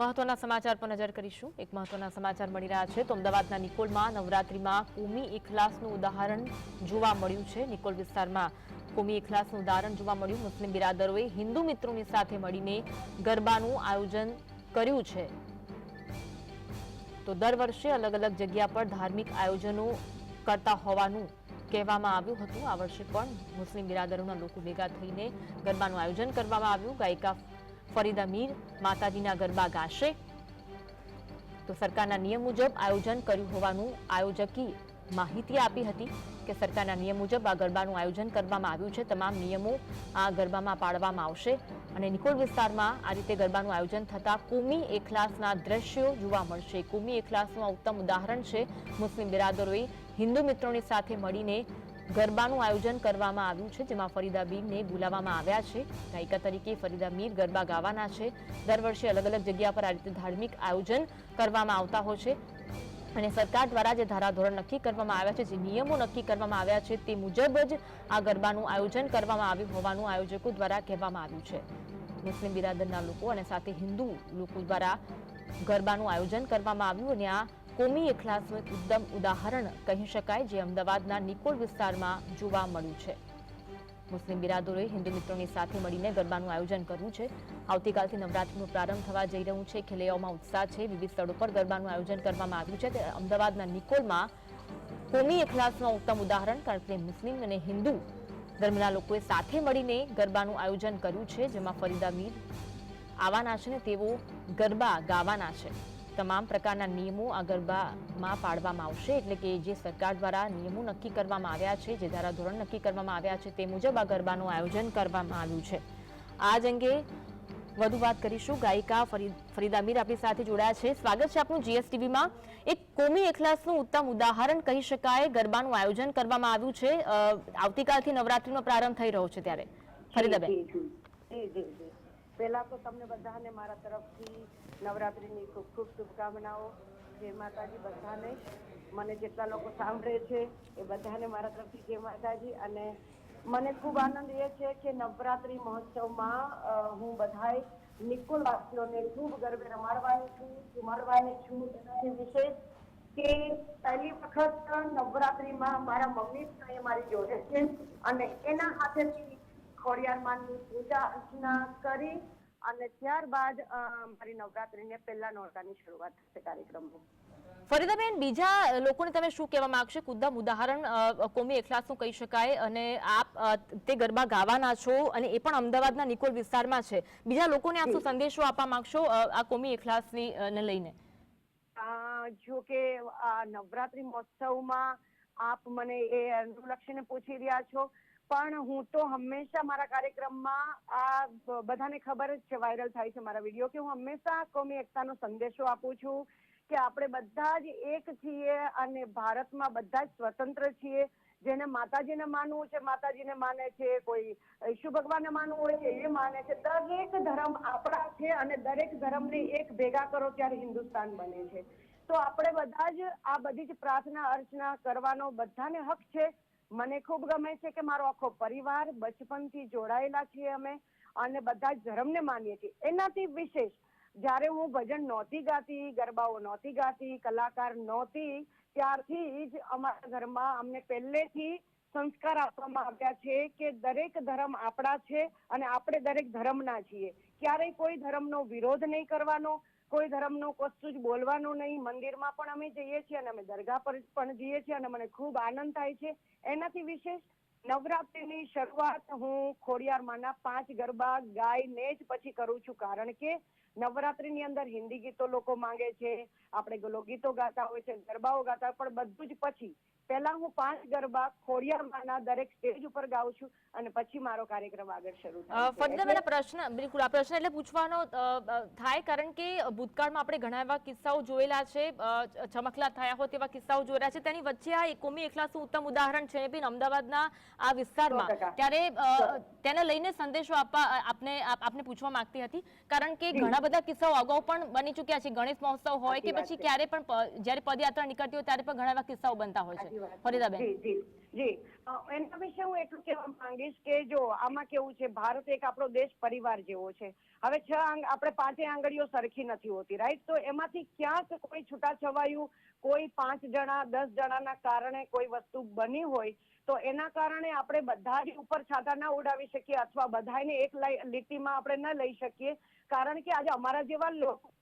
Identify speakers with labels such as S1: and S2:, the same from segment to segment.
S1: મહત્વના સમાચાર પર નજર કરીશું. એક મહત્વના સમાચાર મળી રહ્યા છે તો અમદાવાદના નિકોલમાં નવરાત્રિમાં કોમી એકલાસનું ઉદાહરણ જોવા મળ્યું છે. નિકોલ વિસ્તારમાં કોમી એકલાસનું ઉદાહરણ જોવા મળ્યું. મુસ્લિમ બિરાદરોએ હિન્દુ મિત્રોની સાથે મળીને ગરબાનું આયોજન કર્યું છે. તો દર વર્ષે અલગ અલગ જગ્યા પર ધાર્મિક આયોજનો કરતા હોવાનું કહેવામાં આવ્યું હતું. આ વર્ષે પણ મુસ્લિમ બિરાદરોના લોકો ભેગા થઈને ગરબાનું આયોજન કરવામાં આવ્યું. ગાયિકા ફરીદા મીર, માતાજીના ગરબા ગાશે. તો સરકારના નિયમ મુજબ આયોજન કર્યું હોવાનું આયોજકી માહિતી આપી હતી કે સરકારના નિયમ મુજબ આ ગરબાનું આયોજન કરવામાં આવ્યું છે. તમામ નિયમો આ ગરબામાં પાળવામાં આવશે અને નિકોલ વિસ્તારમાં આ રીતે ગરબાનું આયોજન થતા કોમી એખલાસના દ્રશ્યો જોવા મળશે. કોમી એખલાસનું ઉત્તમ ઉદાહરણ છે. મુસ્લિમ બિરાદરોએ હિન્દુ મિત્રોની સાથે મળીને ગરબાનું આયોજન કરવામાં આવ્યું છે, જેમાં ફરીદા બીરને બોલાવવામાં આવ્યા છે. ગાયિકા તરીકે ફરીદા મીર ગરબા ગાવાના છે. દર વર્ષે અલગ અલગ જગ્યા પર આ રીતે ધાર્મિક આયોજન કરવામાં આવતા હોય છે. અને સરકાર દ્વારા જે ધારાધોરણ નક્કી કરવામાં આવ્યા છે, જે નિયમો નક્કી કરવામાં આવ્યા છે, તે મુજબ જ આ ગરબાનું આયોજન કરવામાં આવ્યું હોવાનું આયોજકો દ્વારા કહેવામાં આવ્યું છે. મુસ્લિમ બિરાદરના લોકો અને સાથે હિન્દુ લોકો દ્વારા ગરબાનું આયોજન કરવામાં આવ્યું અને આ કોમી એખલાસનું એક ઉત્તમ ઉદાહરણ કહી શકાય જે અમદાવાદના નિકોલ વિસ્તારમાં જોવા મળ્યું છે. મુસ્લિમ બિરાદરોએ હિન્દુ મિત્રોની સાથે મળીને ગરબાનું આયોજન કર્યું છે. આવતીકાલથી નવરાત્રીનો પ્રારંભ થવા જઈ રહ્યું છે. ખેલૈયાઓમાં ઉત્સાહ છે. વિવિધ સ્થળો પર ગરબાનું આયોજન કરવામાં આવ્યું છે. તે અમદાવાદના નિકોલમાં કોમી એખલાસનું ઉત્તમ ઉદાહરણ, કારણ કે મુસ્લિમ અને હિન્દુ ધર્મના લોકોએ સાથે મળીને ગરબાનું આયોજન કર્યું છે, જેમાં ફરીદા મીર આવવાના છે ને તેઓ ગરબા ગાવાના છે. તમામ પ્રકારના નિયમો આ ગરબામાં પાડવામાં આવશે, એટલે કે જે સરકાર દ્વારા નિયમો નક્કી કરવામાં આવ્યા છે, જે ધારાધોરણ નક્કી કરવામાં આવ્યા છે, તે મુજબ આ ગરબાનું આયોજન કરવામાં આવ્યું છે. આ જ અંગે વધુ વાત કરીશું. ગાયિકા ફરી- ફરીદા મીર આપણી સાથે જોડાયા છે. સ્વાગત છે આપનું જીએસટીવીમાં એક કોમી એખલાસનું ઉત્તમ ઉદાહરણ કહી શકાય, ગરબાનું આયોજન કરવામાં આવ્યું છે. આવતીકાલથી નવરાત્રીનો પ્રારંભ થઈ રહ્યો છે ત્યારે. ફરીદાબેન.
S2: પહેલા તો તમને બધાને મારા તરફથી નવરાત્રીની ખૂબ ખૂબ શુભકામનાઓ. જય માતાજી બધાને. મને જેટલા લોકો સાંભળે છે એ બધાને મારા તરફથી જય માતાજી. અને મને ખૂબ આનંદ એ છે કે નવરાત્રિ મહોત્સવમાં હું બધાય નિકોલ વાસીઓને ખૂબ ગરબે રમાડવાની છું સુમાડવાની છું. એનાથી વિશેષ કે પહેલી વખત નવરાત્રિમાં મારા મમ્મી મારી જોડે છે. અને એના હાથેથી ખોડિયારમાંની પૂજા અર્ચના કરી અને ત્યારબાદ મારી નવરાત્રીને પહેલા નોરતાની શરૂઆત થશે કાર્યક્રમનો.
S1: ફરીદાબેન બીજા લોકોને તમે શું કહેવા માંગશો? કુદમ ઉદાહરણ કોમી એખલાસનું કહી શકાય અને આપ તે ગરબા ગાવાના છો અને એ પણ અમદાવાદના નિકોલ વિસ્તારમાં છે. બીજા લોકોને આપ શું સંદેશો આપવા માંગશો આ કોમી એખલાસની ને લઈને?
S2: આ જો કે નવરાત્રી મહોત્સવમાં આપ મને એ અનુલક્ષીને પૂછી રહ્યા છો. પણ હું તો હંમેશા મારા કાર્યક્રમમાં આ બધાને ખબર જ છે, વાયરલ થાય છે મારા વીડિયો, કે હું હંમેશા કોમી એકતાનો સંદેશો આપું છું કે આપણે બધા જ એક છીએ અને ભારતમાં બધા જ સ્વતંત્ર છીએ. જેને માતાજીને માનવું છે, માતાજીને માને છે, કોઈ ઈશુ ભગવાનને માનવું હોય છે, એ માને છે. દરેક ધર્મ આપણા છે અને દરેક ધર્મને એક ભેગા કરો ત્યારે હિન્દુસ્તાન બને છે. તો આપણે બધા જ આ બધી જ પ્રાર્થના અર્ચના કરવાનો બધાને હક છે. મને ખૂબ ગમે છે કે મારો આખો પરિવાર બચપનથી જોડાયેલા છીએ અમે અને બધા જ ધર્મને માનીએ છીએ. એનાથી વિશેષ, જ્યારે હું ભજન નહોતી ગાતી, ગરબાઓ નહોતી ગાતી, કલાકાર નહોતી, ત્યારથી જ અમારા ઘરમાં અમને પહેલેથી સંસ્કાર આપવામાં આવ્યા છે કે દરેક ધર્મ આપણા છે અને આપણે દરેક ધર્મના છીએ. ક્યારેય કોઈ ધર્મનો વિરોધ નહીં કરવાનો, કોઈ ધર્મનું કશું જ બોલવાનું નહીં. મંદિરમાં પણ અમે જઈએ છીએ અને અમે દરગાહ પર પણ જઈએ છીએ અને મને ખૂબ આનંદ થાય છે. એનાથી વિશેષ નવરાત્રિની શરૂઆત હું ખોડિયારમાંના પાંચ ગરબા ગાઈને જ પછી કરું છું. કારણ કે નવરાત્રીની અંદર હિન્દી ગીતો લોકો માંગે છે, આપણે લોકગીતો ગાતા હોય છે, ગરબાઓ ગાતા હોય, પણ બધું જ પછી પહેલા હું પાંચ ગરબા ખોડિયામાંના દરેક સ્ટેજ ઉપર ગાઉં છું અને પછી મારો કાર્યક્રમ આગળ શરૂ થાય છે.
S1: પ્રશ્ન બિલકુલ આ પ્રશ્ન એટલે પૂછવાનો થાય કારણ કે ભૂતકાળમાં આપણે ઘણા એવા કિસ્સાઓ જોયેલા છે ચમકલા થયા હોય તેવા કિસ્સાઓ જોયેલા છે. તેની વચ્ચે આ કોમી એકલાસનું ઉત્તમ ઉદાહરણ છે બિન અમદાવાદના આ વિસ્તારમાં. ત્યારે તેને લઈને સંદેશો આપવા આપને આપ- આપને પૂછવા માંગતી હતી. કારણ કે ઘણા બધા કિસ્સાઓ અગાઉ પણ બની ચૂક્યા છે. ગણેશ મહોત્સવ હોય કે પછી ક્યારે પણ જ્યારે પદયાત્રા નીકળતી હોય ત્યારે પણ ઘણા એવા કિસ્સાઓ બનતા હોય
S2: સાચી વાત
S1: ફરીદાબેન.
S2: જી જી જી. એના વિશે હું એટલું કહેવા માંગીશ કે જો આમાં કેવું છે ભારત એક આપણો દેશ પરિવાર જેવો છે. હવે છ આપણે પાંચે આંગળીઓ સરખી નથી હોતી રાઈટ તો એમાંથી ક્યાંક કોઈ છૂટાછવાયું કોઈ પાંચ જણા દસ જણાના કારણે કોઈ વસ્તુ બની હોય તો એના કારણે આપણે બધા જ ઉપર છાતા ના ઉડાવી શકીએ અથવા બધાને એક લીટીમાં આપણે ન લઈ શકીએ. કારણ કે આજે અમારા જેવા લોકો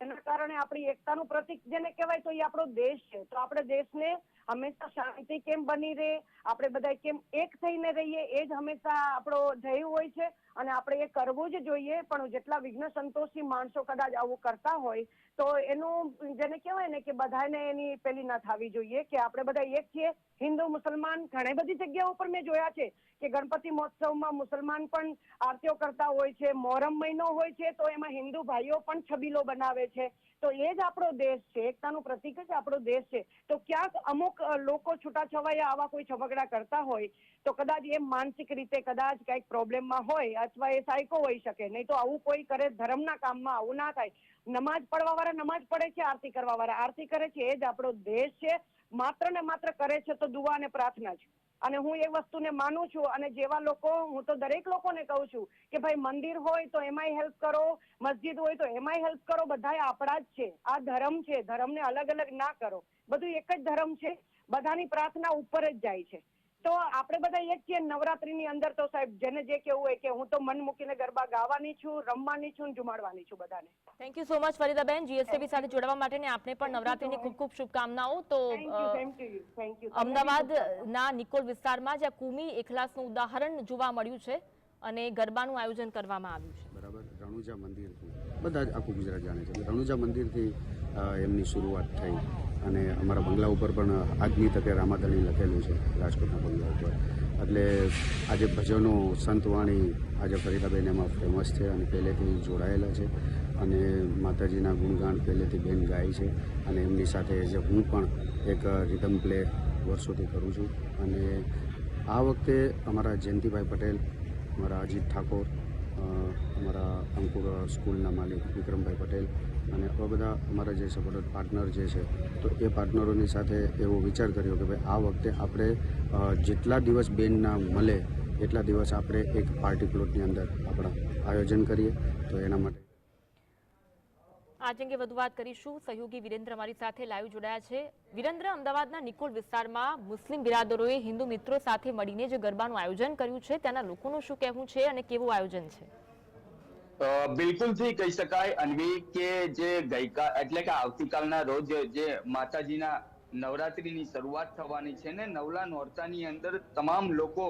S2: એના કારણે આપણી એકતાનું પ્રતિક જેને કહેવાય તો એ આપણો દેશ છે. તો આપણે દેશને હંમેશા શાંતિ કેમ બની રહે? આપણે બધા કેમ એક થઈને રહીએ? એ જ હંમેશા આપણો ધ્યેય હોય છે અને આપણે એ કરવું જ જોઈએ. પણ જેટલા વિઘ્ન સંતોષી માણસો કદાચ આવું કરતા હોય, તો એનું જેને કહેવાય ને કે બધાને એની પેલી ના થવી જોઈએ કે આપણે બધા એક છીએ. હિન્દુ, મુસલમાન ઘણી બધી જગ્યાઓ પર મેં જોયા છે. કે ગણપતિ મહોત્સવમાં મુસલમાન પણ આરતીઓ કરતા હોય છે, મોહરમ મહિનો હોય છે, તો એમાં હિન્દુ ભાઈઓ પણ છબીલો બનાવે છે. તો એ જ આપણો દેશ છે, એકતાનું પ્રતીક જ આપણો દેશ છે. તો ક્યાંક અમુક લોકો છૂટાછવાયા આવા કોઈ છબગડા કરતા હોય, તો કદાચ એ માનસિક રીતે કદાચ કંઈક પ્રોબ્લેમમાં હોય અથવા એ સાયકો હોઈ શકે. નહીં તો આવું કોઈ કરે ધર્મના કામમાં, આવું ના થાય. નમાજ પડવા વાળા નમાજ પડે છે, આરતી કરવા વાળા આરતી કરે છે, એ જ આપણો દેશ છે. માત્ર ને માત્ર કરે છે તો દુવા અને પ્રાર્થના જ અને હું એ વસ્તુને માનું છું અને જેવા લોકો, હું તો દરેક લોકોને કહું છું કે ભાઈ મંદિર હોય તો એમાંય હેલ્પ કરો, મસ્જિદ હોય તો એમાંય હેલ્પ કરો બધા આપણા જ છે. આ ધર્મ છે, ધર્મને અલગ અલગ ના કરો. બધું એક જ ધર્મ છે. બધાની પ્રાર્થના ઉપર જ જાય છે. તો આપણે બધા એક છીએ નવરાત્રીની અંદર તો સાહેબ જેને જે કેવું હોય કે હું તો મન મૂકીને ગરબા ગાવાની છું રમવાની છું ને જુમાડવાની છું બધાને.
S1: Thank you so much Faridaben. GSTV સાથે જોડાવા માટે ને આપને પણ નવરાત્રીની ખૂબ ખૂબ શુભકામનાઓ. તો
S2: thank
S1: uh,
S2: you thank you thank you
S1: અમદાવાદના નિકોલ વિસ્તારમાં જ્યાં કુમી એકલાસનું ઉદાહરણ જોવા મળ્યું છે અને ગરબાનું આયોજન કરવામાં આવ્યું છે.
S3: બરાબર. રણુજા મંદિર બધા આખું ગુજરાત જાણે છે. રણુજા મંદિરથી એમની શરૂઆત થઈ. અને અમારા બંગલા ઉપર પણ આજની તકે રામાધણી લખેલું છે, રાજકોટના બંગલા ઉપર. એટલે આજે ભજનો સંતવાણી આજે ફરીદાબેન એમાં ફેમસ છે અને પહેલેથી જોડાયેલા છે. અને માતાજીના ગુણગાન પહેલેથી બેન ગાય છે. અને એમની સાથે જે હું પણ એક રિધમ પ્લે વર્ષોથી કરું છું. અને આ વખતે અમારા જયંતિભાઈ પટેલ, અમારા અજીત ઠાકોર અમારા અંકુર સ્કૂલના માલિક વિક્રમભાઈ પટેલ અને આવા બધા અમારા જે સપોર્ટર પાર્ટનર જે છે, તો એ પાર્ટનરોની સાથે એવો વિચાર કર્યો કે ભાઈ આ વખતે આપણે જેટલા દિવસ બેનના મળે, એટલા દિવસ આપણે એક પાર્ટી પ્લોટની અંદર આપણા આયોજન કરીએ. તો એના માટે
S1: આ અંગે વધુ વાત કરીશું. સહયોગી વિરેન્દ્ર અમારી સાથે લાઈવ જોડાયા છે. વિરેન્દ્ર, અમદાવાદના નિકોલ વિસ્તારમાં મુસ્લિમ બિરાદરોએ હિન્દુ મિત્રો સાથે મળીને જે ગરબાનું આયોજન કર્યું છે, ત્યાંના લોકોનું શું કહેવું છે અને કેવું આયોજન છે?
S4: બિલકુલથી કહી શકાય, અન્વી, કે જે ગઈકાલ એટલે કે આવતીકાલના રોજ જે માતાજીના નવરાત્રીની શરૂઆત થવાની છે ને, નવલા નોરતાની અંદર તમામ લોકો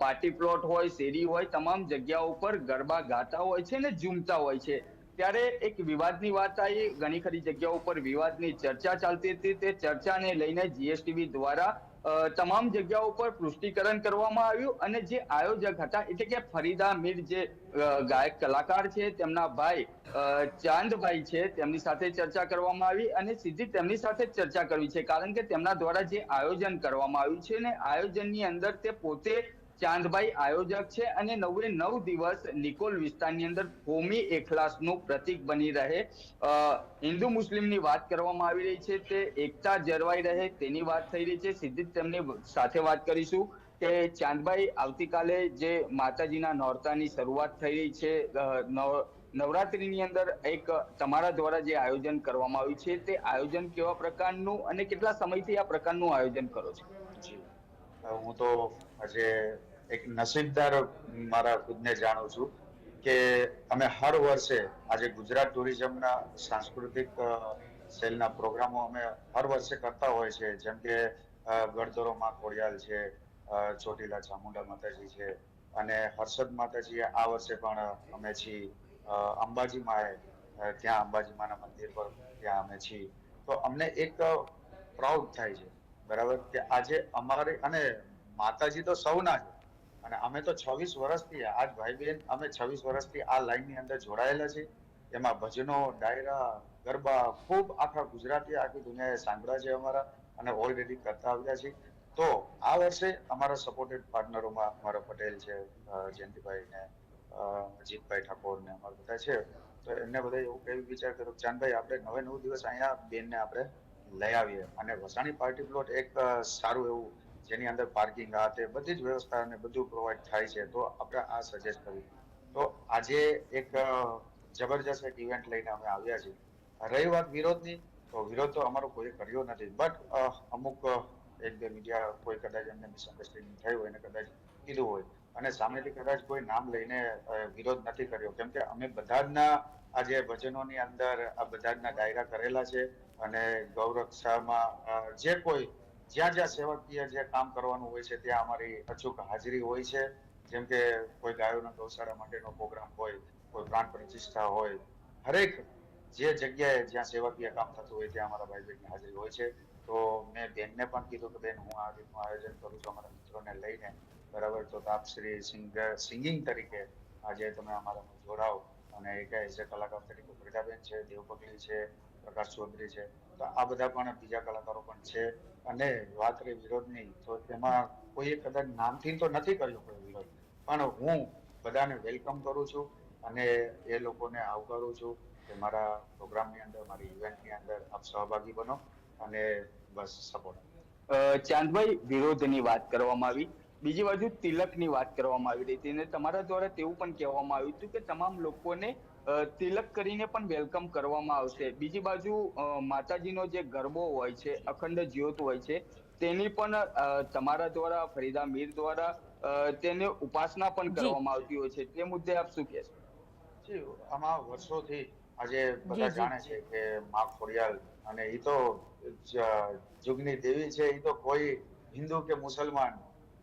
S4: પાર્ટી પ્લોટ હોય, શેરી હોય, તમામ જગ્યાઓ ઉપર ગરબા ગાતા હોય છે ને, ઝૂમતા હોય છે. ત્યારે એક વિવાદની વાત આવી ઘણી ખરી જગ્યાઓ ઉપર વિવાદની ચર્ચા ચાલતી હતી. તે ચર્ચાને લઈને જીએસટીવી દ્વારા તમામ જગ્યાઓ પર પુષ્ટિકરણ કરવામાં આવ્યું અને જે આયોજક હતા, એટલે કે ફરીદા મીર જે ગાયક કલાકાર છે, તેમના ભાઈ ચાંદભાઈ છે, તેમની સાથે ચર્ચા કરવામાં આવી અને સીધી તેમની સાથે ચર્ચા કરવી છે. કારણ કે તેમના દ્વારા જે આયોજન કરવામાં આવ્યું છે ને આયોજનની અંદર તે પોતે ચાંદભાઈ આયોજક છે અને નવે નવ દિવસ નિકોલ વિસ્તારની અંદર કોમી એખલાસનું પ્રતીક બની રહે. હિન્દુ મુસ્લિમની વાત કરવામાં આવી રહી છે તે એકતા જળવાઈ રહે તેની વાત થઈ રહી છે. સીધી તેમની સાથે વાત કરીશું કે ચાંદભાઈ આવતીકાલે જે માતાજીના નોરતાની શરૂઆત થઈ રહી છે નવરાત્રીની અંદર એક તમારા દ્વારા જે આયોજન કરવામાં આવ્યું છે તે આયોજન કેવા પ્રકારનું અને કેટલા સમયથી આ પ્રકારનું આયોજન કરો છો?
S5: હું તો આજે એક નસીબદાર મારા ખુદને જાણું છું કે અમે હર વર્ષે આજે ગુજરાત ટુરિઝમના સાંસ્કૃતિક સેલના પ્રોગ્રામો અમે હર વર્ષે કરતા હોય છે. જેમ કે ગળધરો માં છે ચોટીલા ચામુંડા માતાજી છે અને હર્ષદ માતાજી આ વર્ષે પણ અમે છીએ. અંબાજી માએ ત્યાં અંબાજી માના મંદિર પર ત્યાં અમે છીએ. તો અમને એક પ્રાઉડ થાય છે, બરાબર? કે આજે અમારે અને માતાજી તો સૌના છે અને અમે તો છવ્વીસ વર્ષથી આજ ભાઈ બહેન અમે છવ્વીસ વર્ષથી આ લાઈનની અંદર જોડાયેલા છે એમાં ભજનો ડાયરા ગરબા ખૂબ આખા ગુજરાતી આખી દુનિયાએ સાંભળ્યા છે અમારા અને ઓલરેડી કરતા આવ્યા છે તો આ વર્ષે અમારા સપોર્ટેડ પાર્ટનરોમાં અમારો પટેલ છે જયંતિભાઈ ને અ, અજીતભાઈ ઠાકોર ને અમારા બધા છે. તો એમને બધા એવું કઈ વિચાર કર્યો ચાંદભાઈ આપણે નવે નવ દિવસ અહીંયા બેનને આપણે લઈ આવીએ. અને વસાણી પાર્ટી પ્લોટ એક સારું એવું જેની અંદર પાર્કિંગ આ તે બધી જ વ્યવસ્થા અને બધું પ્રોવાઈડ થાય છે, તો આપણે આ સજેસ્ટ કર્યું તો આજે એક જબરજસ્ત એક ઇવેન્ટ લઈને અમે આવ્યા છીએ. રહી વાત વિરોધની, તો વિરોધ તો અમારો કોઈ કર્યો નથી. બટ અમુક એક બે મીડિયા કોઈ કદાચ એમને મિસઅન્ડરસ્ટેન્ડિંગ થઈ હોય ને કદાચ કીધું હોય. અને સામેથી કદાચ કોઈ નામ લઈને વિરોધ નથી કર્યો. કેમ કે અમે બધા આ જે ભજનોની અંદર આ બધા ડાયરા કરેલા છે. અને ગૌરક્ષામાં જે કોઈ જ્યાં જ્યાં સેવકીય જે કામ કરવાનું હોય છે, ત્યાં અમારી અચૂક હાજરી હોય છે. જેમ કે કોઈ ગાયોના ગૌશાળા માટેનો પ્રોગ્રામ હોય, કોઈ પ્રાણ પ્રતિષ્ઠા હોય, હરેક જે જગ્યાએ જ્યાં સેવકીય કામ થતું હોય, ત્યાં અમારા ભાઈ બહેનની હાજરી હોય છે. તો મેં બેનને પણ કીધું કે, બેન, હું આ રીતનું આયોજન કરું છું. અમારા મિત્રોને લઈને, બરાબર? તો તાપશ્રી સિંગર સિંગિંગ તરીકે આજે તમે અમારા જોડાઓ અને એક એઝ એ કલાકાર તરીકે પ્રજાબેન છે, દેવપગલી છે પ્રકાશ ચૌધરી છે. તો આ બધા પણ બીજા કલાકારો પણ છે. અને વાત રહી વિરોધની, તો તેમાં કોઈએ કદાચ નામથી તો નથી કર્યો કોઈ વિરોધ. પણ હું બધાને વેલકમ કરું છું અને એ લોકોને આવકારું છું કે મારા પ્રોગ્રામની અંદર, મારી ઇવેન્ટની અંદર આપ સહભાગી બનો અને બસ સપોર્ટ.
S4: ચાંદભાઈ, વિરોધની વાત કરવામાં આવી. બીજી બાજુ તિલકની વાત કરવામાં આવી રહી હતી. અને તમારા દ્વારા તેવું પણ કહેવામાં આવ્યું હતું કે તમામ લોકોને તિલક કરીને પણ વેલકમ કરવામાં આવશે. બીજી બાજુ માતાજીનો જે ગરબો હોય છે અખંડ જ્યોત હોય છે તેની પણ તમારા દ્વારા ફરીદા મીર દ્વારા તેને ઉપાસના પણ કરવામાં આવતી હોય છે. તે મુદ્દે આપ શું કહેશો?
S5: જી, આમાં વર્ષોથી આજે બધા જાણે છે કે મા ખોડિયાલ અને એ તો જુગની દેવી છે એ તો કોઈ હિન્દુ કે મુસલમાન.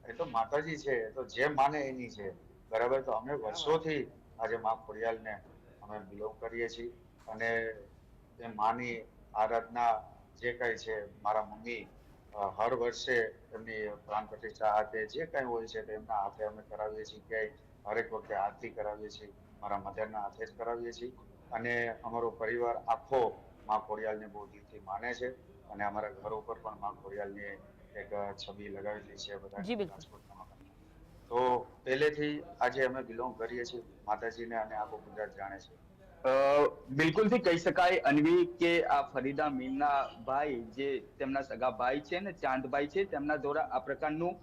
S5: એ તો માતાજી છે તો જે માને એની છે. બરાબર? તો અમે વર્ષોથી આજે મા ખોડિયાલને અમે બિલોંગ કરીએ છીએ અને એ માની આરાધના જે કઈ છે મારા મમ્મી હર વર્ષે એમની પ્રાણ પ્રતિષ્ઠા હાથે જે કઈ હોય છે એમના હાથે અમે કરાવીએ છીએ ક્યાંય હરેક વખતે આરતી કરાવીએ છીએ મારા મધરના હાથે જ કરાવીએ છીએ અને અમારો પરિવાર આખો મા ખોડિયાલને બહુ દિલથી માને છે અને અમારા ઘર ઉપર પણ મા ખોડિયાલની એક છબી લગાવેલી છે બધા મકાનમાં. તો પહેલેથી આજે અમે બિલોંગ કરીએ છીએ, માતાજીને અને આખો ગુજરાત જાણે છે.
S4: બિલકુલથી કહી શકાય, અન્વી, કે આ ફરીદા મીરના ભાઈ જે તેમના સગા ભાઈ છે ને, ચાંદભાઈ છે, તેમના દ્વારા આ પ્રકારનું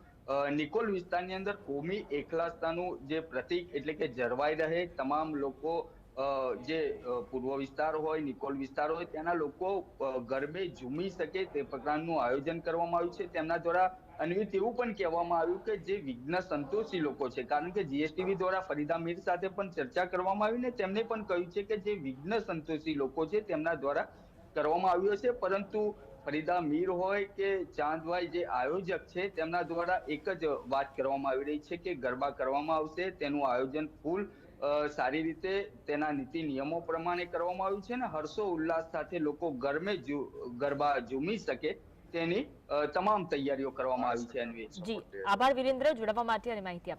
S4: નિકોલ વિસ્તારની અંદર કોમી એકલાસતાનું જે પ્રતીક એટલે કે જળવાઈ રહે, તમામ લોકો જે પૂર્વ વિસ્તાર હોય, નિકોલ વિસ્તાર હોય, ત્યાંના લોકો ગરબે ઝૂમી શકે તે પ્રકારનું આયોજન કરવામાં આવ્યું છે. તેમના દ્વારા અન્વિત એવું પણ કહેવામાં આવ્યું કે જે વિઘ્ન સંતોષી લોકો છે. કારણ કે જીએસટીવી દ્વારા ફરીદા મીર સાથે પણ ચર્ચા કરવામાં આવી ને તેમને પણ કહ્યું છે કે જે વિઘ્ન સંતોષી લોકો છે તેમના દ્વારા કરવામાં આવ્યું છે પરંતુ ફરીદા મીર હોય કે ચાંદભાઈ જે આયોજક છે તેમના દ્વારા એક જ વાત કરવામાં આવી રહી છે કે ગરબા કરવામાં આવશે. તેનું આયોજન ફૂલ સારી રીતે તેના નીતિ નિયમો પ્રમાણે કરવામાં આવ્યું છે ને હર્ષો ઉલ્લાસ સાથે લોકો ગરમે ગરબા ઝૂમી શકે તેની તમામ તૈયારીઓ કરવામાં આવી છે
S1: જી આભાર વિરેન્દ્ર. જોડાવા માટે અને માહિતી